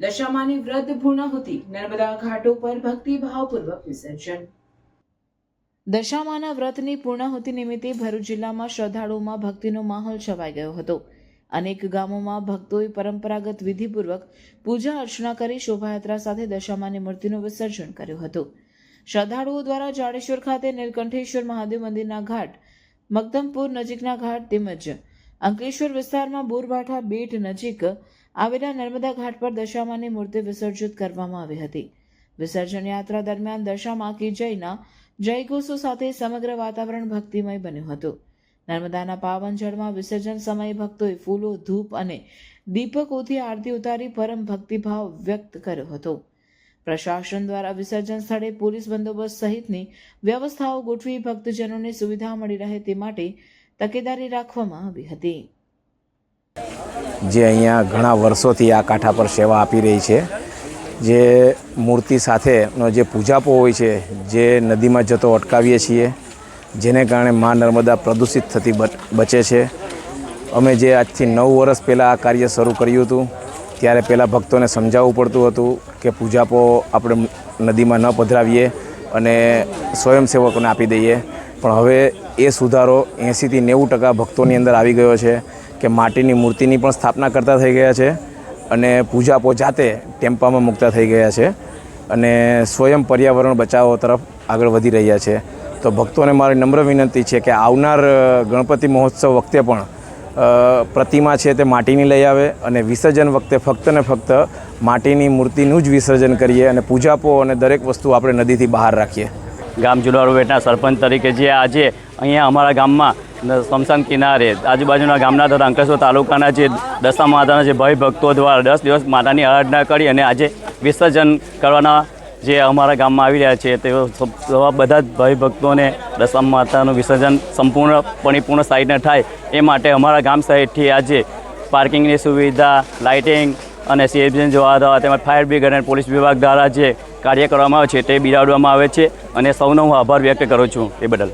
દશામાની વ્રત પૂર્ણાહુતિ નર્મદા ઘાટો પર ભક્તિભાવપૂર્વક વિસર્જન. દશામાના વ્રતની પૂર્ણાહુતિ નિમિત્તે ભરૂચ જિલ્લામાં શ્રદ્ધાળુઓમાં ભક્તિનો માહોલ છવાઈ ગયો હતો. અનેક ગામોમાં ભક્તોએ પરંપરાગત વિધિપૂર્વક પૂજા અર્ચના કરી શોભાયાત્રા સાથે દશામાની મૂર્તિનું વિસર્જન કર્યું હતું. શ્રદ્ધાળુઓ દ્વારા જાડેશ્વર ખાતે નીલકંઠેશ્વર મહાદેવ મંદિરના ઘાટ મગદમપુર નજીકના ઘાટ તેમજ અંકલેશ્વર વિસ્તારમાં બોરભાઠા બેટ નજીક આવેલા નર્મદા ઘાટ પર દશામાની મૂર્તિ વિસર્જિત કરવામાં આવી હતી. વિસર્જન યાત્રા દરમિયાન દશામા કી જયના જયઘોષો સાથે સમગ્ર વાતાવરણ ભક્તિમય બન્યું હતું. નર્મદાના પાવન જળમાં વિસર્જન સમયે ભક્તોએ ફૂલો, ધૂપ અને દીપકોથી આરતી ઉતારી પરમ ભક્તિભાવ વ્યક્ત કર્યો હતો. પ્રશાસન દ્વારા વિસર્જન સ્થળે પોલીસ બંદોબસ્ત સહિતની વ્યવસ્થાઓ ગોઠવી ભક્તજનોને સુવિધા મળી રહે તે માટે તકેદારી રાખવામાં આવી હતી. જે અહીંયા ઘણા વર્ષોથી આ કાંઠા પર સેવા આપી રહી છે. જે મૂર્તિ સાથેનો જે પૂજાપો હોય છે, જે નદીમાં જતો અટકાવીએ છીએ, જેને કારણે મા નર્મદા પ્રદૂષિત થતી બચ- છે. અમે જે આજથી નવ વર્ષ પહેલાં આ કાર્ય શરૂ કર્યું હતું, ત્યારે પહેલાં ભક્તોને સમજાવવું પડતું હતું કે પૂજાપો આપણે નદીમાં ન પધરાવીએ અને સ્વયંસેવકોને આપી દઈએ. પણ હવે એ સુધારો એંસીથી નેવું ટકા ભક્તોની અંદર આવી ગયો છે. કે માટીની મૂર્તિની પણ સ્થાપના કરતા થઈ ગયા છે અને પૂજાપો જાતે ટેમ્પામાં મૂકતા થઈ ગયા છે અને સ્વયં પર્યાવરણ બચાવો તરફ આગળ વધી રહ્યા છે. તો ભક્તોને મારી નમ્ર વિનંતી છે કે આવનાર ગણપતિ મહોત્સવ વખતે પણ પ્રતિમા છે તે માટીની લઈ આવે અને વિસર્જન વખતે ફક્ત ને ફક્ત માટીની મૂર્તિનું જ વિસર્જન કરીએ અને પૂજાપો અને દરેક વસ્તુ આપણે નદીથી બહાર રાખીએ. ગામ જુલારો બેટના સરપંચ તરીકે જે આજે અહીંયા અમારા ગામમાં સ્મશાન કિનારે, આજુબાજુના ગામના તથા અંકલેશ્વર તાલુકાના જે દશા માતાના જે ભય ભક્તો દ્વારા દસ દિવસ માતાની આરાધના કરી અને આજે વિસર્જન કરવાના જે અમારા ગામમાં આવી રહ્યા છે, તેઓ બધા જ ભય ભક્તોને દશા માતાનું વિસર્જન સંપૂર્ણ પરિપૂર્ણ સાઈડને થાય એ માટે અમારા ગામ સાઈડથી આજે પાર્કિંગની સુવિધા, લાઇટિંગ અને સીએફજીન જોવા દ્વારા તેમજ ફાયર બ્રિગેડ અને પોલીસ વિભાગ દ્વારા જે કાર્ય કરવામાં આવે છે તે બિરાડવામાં આવે છે અને સૌનો હું આભાર વ્યક્ત કરું છું એ બદલ.